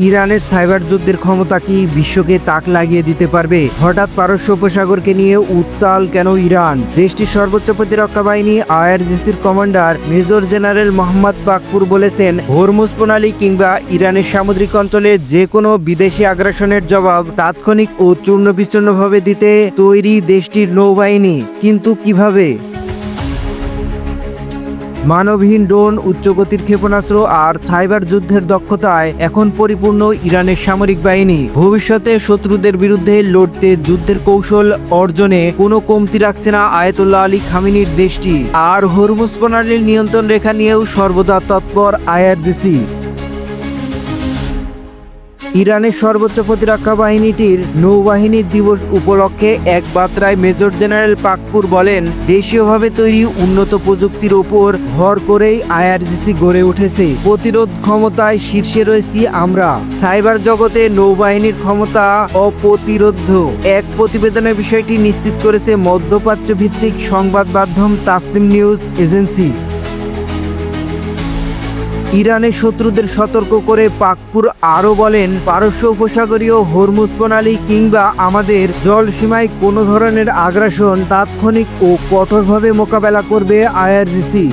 ইরানের সাইবার যুদ্ধের ক্ষমতা কি বিশ্বকে তাক লাগিয়ে দিতে পারবে? হঠাৎ পারস্য উপসাগরকে নিয়ে উত্তাল কেন ইরান? দেশটির সর্বোচ্চ প্রতিরক্ষা বাহিনী, আইআরজিসির commander major general Mohammad Pakpour বলেছেন, হরমুজ প্রণালী কিংবা ইরানের সামুদ্রিক অঞ্চলে যে কোনো বিদেশি আগ্রাসনের জবাব তাৎক্ষণিক ও চূর্ণ বিচ্ছিন্নভাবে দিতে তৈরি দেশটির নৌবাহিনী। কিন্তু কীভাবে? মানবহীন ড্রোন, উচ্চগতির ক্ষেপণাস্ত্র আর সাইবার যুদ্ধের দক্ষতায় এখন পরিপূর্ণ ইরানের সামরিক বাহিনী। ভবিষ্যতে শত্রুদের বিরুদ্ধে লড়তে যুদ্ধের কৌশল অর্জনে কোনো কমতি রাখছে না আয়তুল্লাহ আলী খামিনির দেশটি। আর হরমুজ প্রণালীর নিয়ন্ত্রণ রেখা নিয়েও সর্বদা তৎপর আইআরজিসি। ইরানের সর্বোচ্চ প্রতিরক্ষা বাহিনীটির নৌবাহিনী দিবস উপলক্ষে এক বার্তায় মেজর জেনারেল পাকপুর বলেন, দেশীয়ভাবে তৈরি উন্নত প্রযুক্তির ওপর ভর করেই আইআরজিসি গড়ে উঠেছে। প্রতিরোধ ক্ষমতায় শীর্ষে রয়েছি আমরা। সাইবার জগতে নৌবাহিনীর ক্ষমতা অপ্রতিরোধ। এক প্রতিবেদনে বিষয়টি নিশ্চিত করেছে মধ্যপ্রাচ্য ভিত্তিক সংবাদ মাধ্যম তাসনিম নিউজ এজেন্সি। ইরানের শত্রুদের সতর্ক করে পাকপুর আরও বলেন, পারস্য উপসাগরীয় হরমুজ প্রণালী কিংবা আমাদের জলসীমায় কোনো ধরনের আগ্রাসন তাৎক্ষণিক ও কঠোরভাবে মোকাবেলা করবে আইআরজিসি।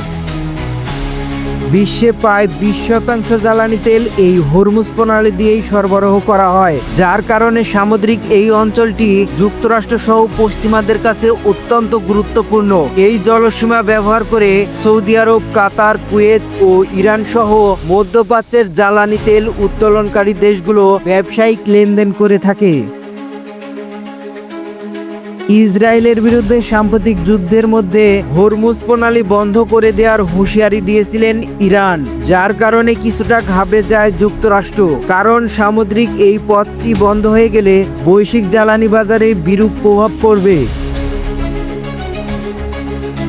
বিশ্বে প্রায় বিশ শতাংশ জ্বালানি তেল এই হরমুজ প্রণালী দিয়েই সরবরাহ করা হয়, যার কারণে সামুদ্রিক এই অঞ্চলটি যুক্তরাষ্ট্র সহ পশ্চিমাদের কাছে অত্যন্ত গুরুত্বপূর্ণ। এই জলসীমা ব্যবহার করে সৌদি আরব, কাতার, কুয়েত ও ইরান সহ মধ্যপ্রাচ্যের জ্বালানি তেল উত্তোলনকারী দেশগুলো ব্যবসায়িক লেনদেন করে থাকে। ইসরায়েলের বিরুদ্ধে সাম্প্রতিক যুদ্ধের মধ্যে হরমুজ প্রণালী বন্ধ করে দেওয়ার হুঁশিয়ারি দিয়েছিলেন ইরান, যার কারণে কিছুটা ঘাবড়ে যায় যুক্তরাষ্ট্র। কারণ সামুদ্রিক এই পথটি বন্ধ হয়ে গেলে বৈশ্বিক জ্বালানি বাজারে বিরূপ প্রভাব পড়বে।